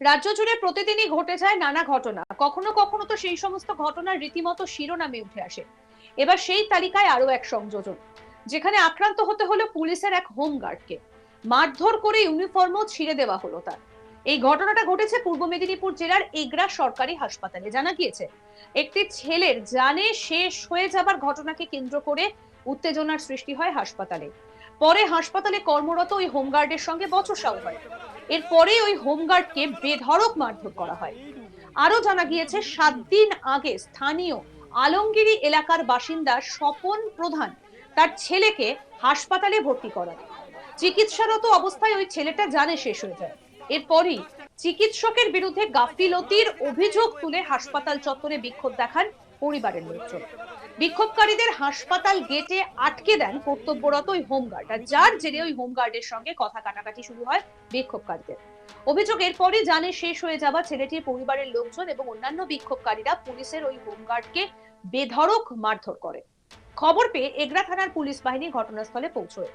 রাজ্য জুড়ে প্রতিদিনই ঘটে যায় নানা ঘটনা। কখনো কখনো তো সেই সমস্ত ঘটনার রীতিমতো শিরোনামে উঠে আসে। এবার সেই তালিকায় আরও এক সংযোজন, যেখানে আক্রান্ত হতে হলো পুলিশের এক হোমগার্ডকে মারধর করে ইউনিফর্মও ছিঁড়ে দেওয়া হলো তার। এই ঘটনাটা ঘটেছে পূর্ব মেদিনীপুর জেলার এগরা সরকারি হাসপাতালে। জানা গিয়েছে, একটি ছেলের জানে শেষ হয়ে যাবার ঘটনাকে কেন্দ্র করে উত্তেজনার সৃষ্টি হয় হাসপাতালে। পরে হাসপাতালে কর্মরত ওই হোমগার্ডের সঙ্গে বচসাও হয়। এরপরে ওই হোমগার্ডকে বেধড়ক মারধর করা হয়। আরও জানা গিয়েছে, সাত দিন আগে স্থানীয় আলমগিরি এলাকার বাসিন্দা স্বপন প্রধান তার ছেলেকে হাসপাতালে ভর্তি করান। চিকিৎসারত অবস্থায় ওই ছেলেটা জানে শেষ হয়ে যায়। এরপরই চিকিৎসকের বিরুদ্ধে গাফিলতির অভিযোগ তুলে হাসপাতাল চত্বরে বিক্ষোভ দেখান পরিবারের লোকজন বিক্ষোভকারীদের হাসপাতাল গেটে আটকে দেন কর্তব্যরত ওই হোমগার্ড। আর যার জেরে ওই হোমগার্ডের সঙ্গে কথা কাটাকাটি শুরু হয় বিক্ষোভকারীদের। অভিযোগ এরপরই জানে শেষ হয়ে যাওয়া ছেলেটির পরিবারের লোকজন এবং অন্যান্য বিক্ষোভকারীরা পুলিশের ওই হোমগার্ডকে বেধড়ক মারধর করে। খবর পেয়ে এগরা থানার পুলিশ বাহিনী ঘটনাস্থলে পৌঁছয়।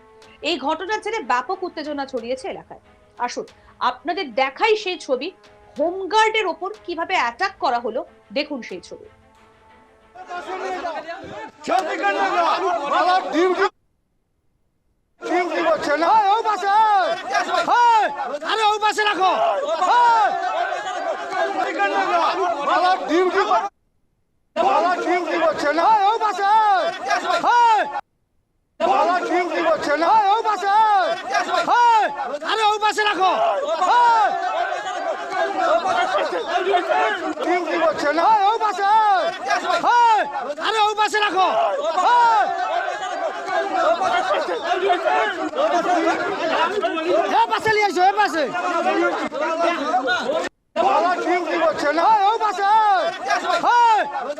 এই ঘটনার জেরে ব্যাপক উত্তেজনা ছড়িয়েছে এলাকায়। আসুন, আপনাদের দেখাই সেই ছবি। হোমগার্ডের ওপর কীভাবে অ্যাটাক করা হলো, দেখুন সেই ছবি। আরে ও পাশে রাখো এই! বাবা ডিউটি বাবা ডিউটি করছে না এই, ও পাশে এই! বাবা ডিউটি করছে না এই, ও পাশে এই! আরে ও পাশে রাখো এই! ডিউটি করছে না এই, ও পাশে এই! আরে ও পাশে রাখো। পাশে নিয়ে এসো এ পাশে!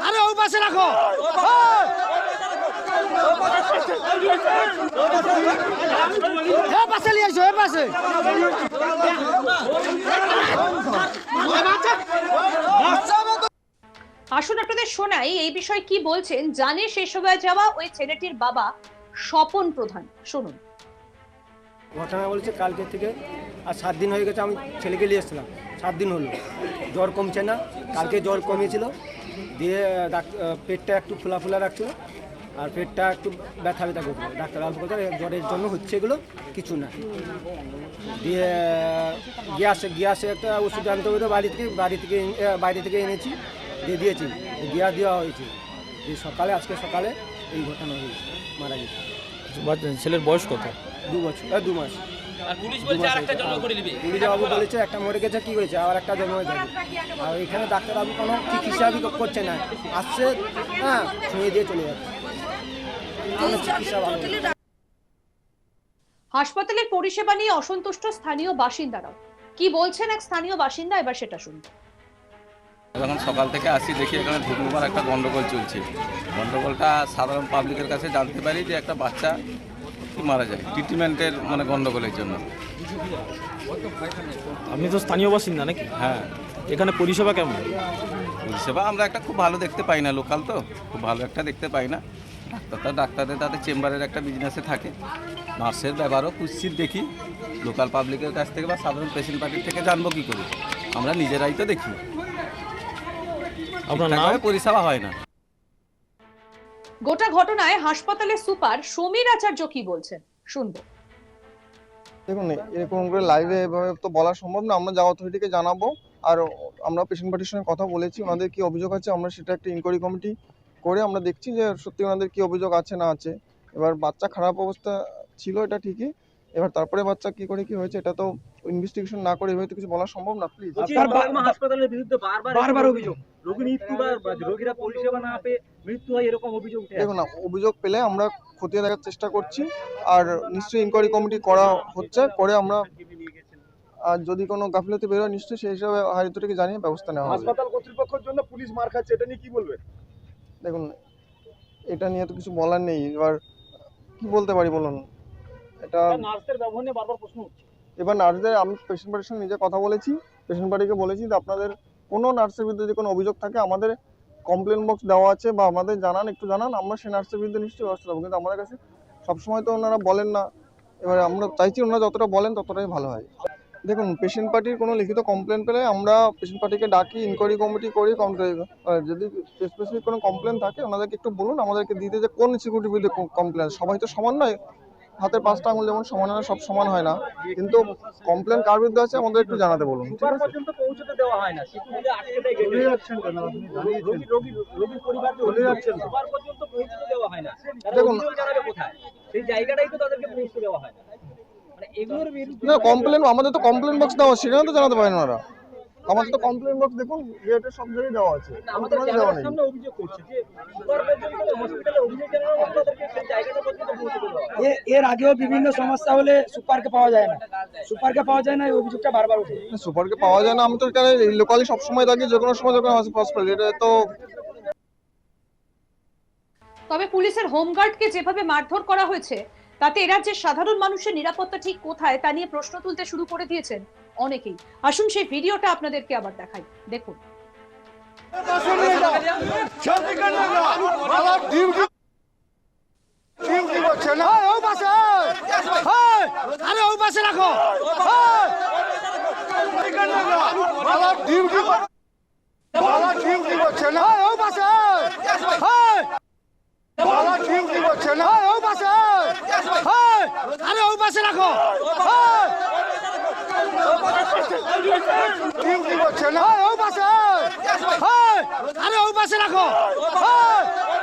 আরে ও পাশে রাখো। আসুন আপনাদের শোনাই এই বিষয়ে কি বলছেন? জানে শেষ হয়ে যাওয়া ওই ছেলেটির বাবা স্বপন প্রধান। শুনুন। ঘটনা বলছে কালকে থেকে, আর সাত দিন হয়ে গেছে আমি ছেলেকে নিয়ে এসেছিলাম। সাত দিন হলো। জ্বর কমছে না। কালকে জ্বর কমিয়েছিল। দিয়ে পেটটা একটু ফোলা ফোলা রাখছিল। আর পেটটা একটু ব্যথা ব্যথা করছিল। ডাক্তার অল্প কথা জ্বরের জন্য হচ্ছে এগুলো কিছু না। দিয়ে গ্যাসে গ্যাসে একটা ওষুধ আনতে হবে বাড়ি থেকে বাড়ি থেকে বাইরে থেকে এনেছি। দিয়ে দিয়েছি গ্যাস দেওয়া হয়েছে। দিয়ে সকালে আজকে সকালে এই ঘটনা হয়েছে মারা গেছে। ছেলের বয়স কত? দু বছর দু মাস। আর আর পুলিশ বাবু বলেছে একটা মরে গেছে কি করেছে? আবার একটা জন্ম হয়ে যাবে। আর এখানে ডাক্তারবাবু কোনো চিকিৎসাবি করছে না। আসছে হ্যাঁ ছুঁয়ে দিয়ে চলে যাচ্ছে। কোনো চিকিৎসা ভালো হাসপাতালের পরিষেবা নিয়ে অসন্তুষ্ট স্থানীয় বাসিন্দারাও। কি বলছেন এক স্থানীয় বাসিন্দা? এবার সেটা শুনুন। যখন সকাল থেকে আসি দেখি এখানে ঢুকবার একটা গন্ডগোল চলছে। গন্ডগোলটা সাধারণ পাবলিকের কাছে জানতে পারি যে একটা বাচ্চা মারা যায় ট্রিটমেন্টের মানে গন্ডগোলের জন্য। আপনি তো স্থানীয় বাসিন্দা নাকি? হ্যাঁ। এখানে পরিষেবা কেমন? পরিষেবা আমরা একটা খুব ভালো দেখতে পাই না লোকাল তো খুব ভালো একটা দেখতে পাই না। ডাক্তারটা ডাক্তারদের তাদের চেম্বারের একটা বিজনেসে থাকে। নার্সের ব্যবহারও কুৎসিত দেখি। লোকাল পাবলিকের কাছ থেকে বা সাধারণ পেশেন্ট পার্টির থেকে জানব কী করে। আমরা নিজেরাই তো দেখি। আপনার নাম? পরিষেবা হয় না। গোটা ঘটনায় হাসপাতালের সুপার সমীর আচার্য কি বলছেন? শুনব। দেখুন এরকম করে লাইভে এভাবে তো বলা সম্ভব না আমরা যা অথরিটিকে জানাব আর আমরা পেশেন্ট পার্টির সঙ্গে কথা বলেছি ওনাদের কি অভিযোগ আছে আমরা সেটা একটা ইনকোয়ারি কমিটি করে আমরা দেখছি যে সত্যি ওনাদের কি অভিযোগ আছে না আছে। এবার বাচ্চা খারাপ অবস্থা ছিল এটা ঠিকই এবার তারপরে বাচ্চা কি করে কি হয়েছে এটা তো ইনভেস্টিগেশন না করে এভাবে তো কিছু বলা সম্ভব না প্লিজ হাসপাতালের বিরুদ্ধে বারবার বারবার অভিযোগ। রোগী মৃত্যু বা বা রোগীরা পরিষেবা না পেয়ে মৃত্যু হয় এরকম অভিযোগ উঠে দেখুন না অভিযোগ পেলে আমরা খতিয়ে দেখার চেষ্টা করছি। আর নিশ্চয়ই ইনকোয়ারি কমিটি করা হচ্ছে করে আমরা আর যদি কোনো গাফিলতি বেরোয় নিশ্চয়ই সেই হিসাবে হাই জানিয়ে ব্যবস্থা নেওয়া হবে। হাসপাতাল কর্তৃপক্ষের জন্য পুলিশ মার খাচ্ছে এটা নিয়ে কি বলবেন দেখুন এটা নিয়ে তো কিছু বলার নেই। এবার কি বলতে পারি বলুন? এটা নার্সের ব্যবহার নিয়ে বারবার প্রশ্ন উঠছে। এবার নার্সদের আমি পেশেন্ট পার্টির সঙ্গে নিজে কথা বলেছি। পেশেন্ট পার্টিকে বলেছি যে আপনাদের কোনো নার্সের বিরুদ্ধে যদি কোনো অভিযোগ থাকে, আমাদের কমপ্লেন বক্স দেওয়া আছে বা আমাদের জানান, একটু জানান, আমরা সেই নার্সের বিরুদ্ধে নিশ্চয়ই ব্যবস্থা নেব। কিন্তু আমাদের কাছে সবসময় তো ওনারা বলেন না। এবার আমরা চাইছি ওনারা যতটা বলেন, ততটাই ভালো হয়। দেখুন পেশেন্ট পার্টির কোনো লিখিত কমপ্লেন পেলে আমরা পেশেন্ট পার্টিকে ডাকি ইনকোয়ারি কমিটি করি যদি স্পেসিফিক কোনো কমপ্লেন থাকে, ওনাদেরকে একটু বলুন, আমাদেরকে দিতে যে কোন সিকিউরিটি বিরুদ্ধে কমপ্লেন সবাই তো সমান নয়। হাতের পাঁচটা আঙুল যেমন সমান হয় সব সমান হয় না। কিন্তু কমপ্লেন কার বিরুদ্ধে আছে আমাদের একটু জানাতে বলুন। হয় হয় দেখুন- অভিযোগ জানাবে কোথায়? সেই জায়গাটাই তো তাদেরকে পৌঁছতে দেওয়া হয় না। মানে এগুলোর বিরুদ্ধে না কমপ্লেন আমাদের তো কমপ্লেন বক্স দেওয়া সেখানে তো জানাতে পারেন ওরা আমাদের তো কমপ্লেন বক্স দেখুন সব জায়গায় দেওয়া আছে। আমাদের আমাদের দেওয়া নেই। এর আগেও বিভিন্ন সমস্যা হলে সুপারকে পাওয়া যায় না। সুপারকে পাওয়া যায় না এই অভিযোগটা বারবার ওঠে সুপারকে পাওয়া যায় না আমি তো এখানে লোকালি সবসময় থাকি যে কোনো সময় যখন হসপিটাল এটা তো তবে পুলিশের হোমগার্ডকে যেভাবে মারধর করা হয়েছে তাতে এ রাজ্যের সাধারণ মানুষের নিরাপত্তা ঠিক কোথায় তা নিয়ে প্রশ্ন তুলতে শুরু করে দিয়েছেন অনেকেই। আসুন সেই ভিডিওটা আপনাদেরকে আবার দেখাই। দেখুন বাবা ডিউটি ডিউটি করছে না এই, ওই পাশে এই! আরে ওই পাশে রাখো এই! বাবা ডিউটি বাবা ডিউটি করছে না এই, ওই পাশে এই! বাবা ডিউটি করছে না এই, ওই পাশে এই! আরে ওই পাশে রাখো এই! ডিউটি করছে না এই, ওই পাশে এই! আরে ওই পাশে রাখো এই! এ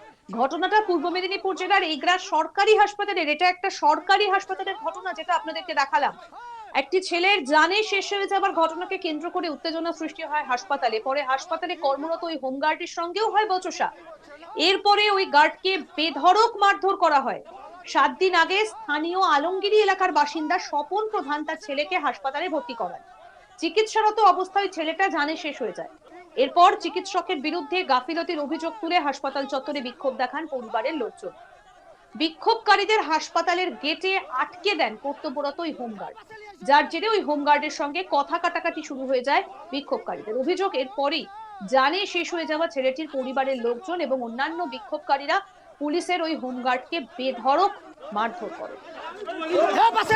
ঘটনাটা পূর্ব মেদিনীপুর জেলার এগরা সরকারি হাসপাতালের এটা একটা সরকারি হাসপাতালের ঘটনা যেটা আপনাদেরকে দেখালাম। একটি ছেলের জানে শেষ হয়ে যাবার ঘটনাকে কেন্দ্র করে উত্তেজনা সৃষ্টি হয় হাসপাতালে। পরে হাসপাতালে কর্মরত ওই হোমগার্ডের সঙ্গেও হয় বচসা। এরপরে ওই গার্ডকে বেধড়ক মারধর করা হয়। সাত দিন আগে স্থানীয় আলমগিরি এলাকার বাসিন্দা স্বপন প্রধান তার ছেলেকে হাসপাতালে ভর্তি করান। চিকিৎসারত অবস্থায় ছেলেটা জানে শেষ হয়ে যায়। এরপর চিকিৎসকের বিরুদ্ধে গাফিলতির অভিযোগ তুলে হাসপাতাল চত্বরে বিক্ষোভ দেখান পরিবারের লোকজন। বিক্ষোভকারীদের হাসপাতালের গেটে আটকে দেন কর্তব্যরত ওই হোমগার্ড। যার জেরে ওই হোমগার্ডের সঙ্গে কথা কাটাকাটি শুরু হয়ে যায় বিক্ষোভকারীদের। অভিযোগ এরপরই জানে শেষ হয়ে যাওয়া ছেলেটির পরিবারের লোকজন এবং অন্যান্য বিক্ষোভকারীরা পুলিশের ওই হোমগার্ডকে বেধড়ক মারধর করে। পাশে